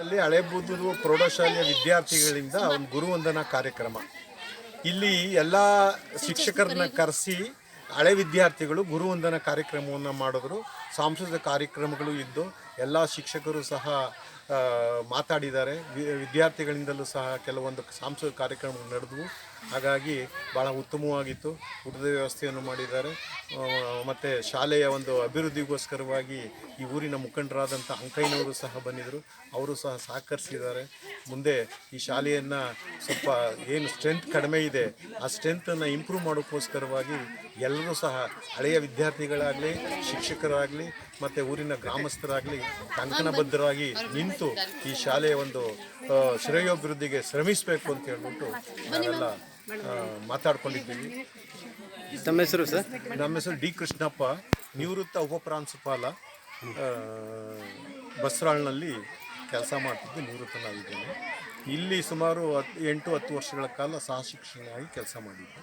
ಅಲ್ಲಿ ಹಳೆಬುದ್ದೂರು ಪ್ರೌಢಶಾಲೆಯ ವಿದ್ಯಾರ್ಥಿಗಳಿಂದ ಒಂದು ಗುರುವಂದನಾ ಕಾರ್ಯಕ್ರಮ. ಇಲ್ಲಿ ಎಲ್ಲ ಶಿಕ್ಷಕರನ್ನ ಕರೆಸಿ ಹಳೆ ವಿದ್ಯಾರ್ಥಿಗಳು ಗುರುವಂದನ ಕಾರ್ಯಕ್ರಮವನ್ನು ಮಾಡಿದ್ರು. ಸಾಂಸ್ಕೃತಿಕ ಕಾರ್ಯಕ್ರಮಗಳು ಇದ್ದು ಎಲ್ಲ ಶಿಕ್ಷಕರು ಸಹ ಮಾತಾಡಿದ್ದಾರೆ. ವಿದ್ಯಾರ್ಥಿಗಳಿಂದಲೂ ಸಹ ಕೆಲವೊಂದು ಸಾಂಸ್ಕೃತಿಕ ಕಾರ್ಯಕ್ರಮಗಳು ನಡೆದವು. ಹಾಗಾಗಿ ಭಾಳ ಉತ್ತಮವಾಗಿತ್ತು. ಊಟದ ವ್ಯವಸ್ಥೆಯನ್ನು ಮಾಡಿದ್ದಾರೆ. ಮತ್ತು ಶಾಲೆಯ ಒಂದು ಅಭಿವೃದ್ಧಿಗೋಸ್ಕರವಾಗಿ ಈ ಊರಿನ ಮುಖಂಡರಾದಂಥ ಅಂಕೈನವರು ಸಹ ಬಂದಿದ್ದರು. ಅವರು ಸಹ ಸಹಕರಿಸಿದ್ದಾರೆ. ಮುಂದೆ ಈ ಶಾಲೆಯನ್ನು ಸ್ವಲ್ಪ ಏನು ಸ್ಟ್ರೆಂತ್ ಕಡಿಮೆ ಇದೆ, ಆ ಸ್ಟ್ರೆಂತನ್ನು ಇಂಪ್ರೂವ್ ಮಾಡೋಕ್ಕೋಸ್ಕರವಾಗಿ ಎಲ್ಲರೂ ಸಹ ಹಳೆಯ ವಿದ್ಯಾರ್ಥಿಗಳಾಗಲಿ ಶಿಕ್ಷಕರಾಗಲಿ ಮತ್ತು ಊರಿನ ಗ್ರಾಮಸ್ಥರಾಗಲಿ ಕಂಕಣಬದ್ಧರಾಗಿ ನಿಂತು ಈ ಶಾಲೆಯ ಒಂದು ಶ್ರೇಯೋಭಿವೃದ್ಧಿಗೆ ಶ್ರಮಿಸಬೇಕು ಅಂತ ಹೇಳ್ಬಿಟ್ಟು ನಾವೆಲ್ಲ ಮಾತಾಡ್ಕೊಂಡಿದ್ದೀವಿ. ನಮ್ಮ ಹೆಸರು ಸರ್? ನಮ್ಮ ಹೆಸರು ಡಿ ಕೃಷ್ಣಪ್ಪ. ನಿವೃತ್ತ ಉಪಪ್ರಾಂಶುಪಾಲ ಬಸ್ರಾಳ್ನಲ್ಲಿ ಬಸರಾಳ್ನಲ್ಲಿ ಕೆಲಸ ಮಾಡ್ತಿದ್ದು ನಿವೃತ್ತನಾಗಿದ್ದೇನೆ. ಇಲ್ಲಿ ಸುಮಾರು ಹತ್ತು ಎಂಟು ಹತ್ತು ವರ್ಷಗಳ ಕಾಲ ಸಹ ಶಿಕ್ಷಕನಾಗಿ ಕೆಲಸ ಮಾಡಿದ್ದೆ.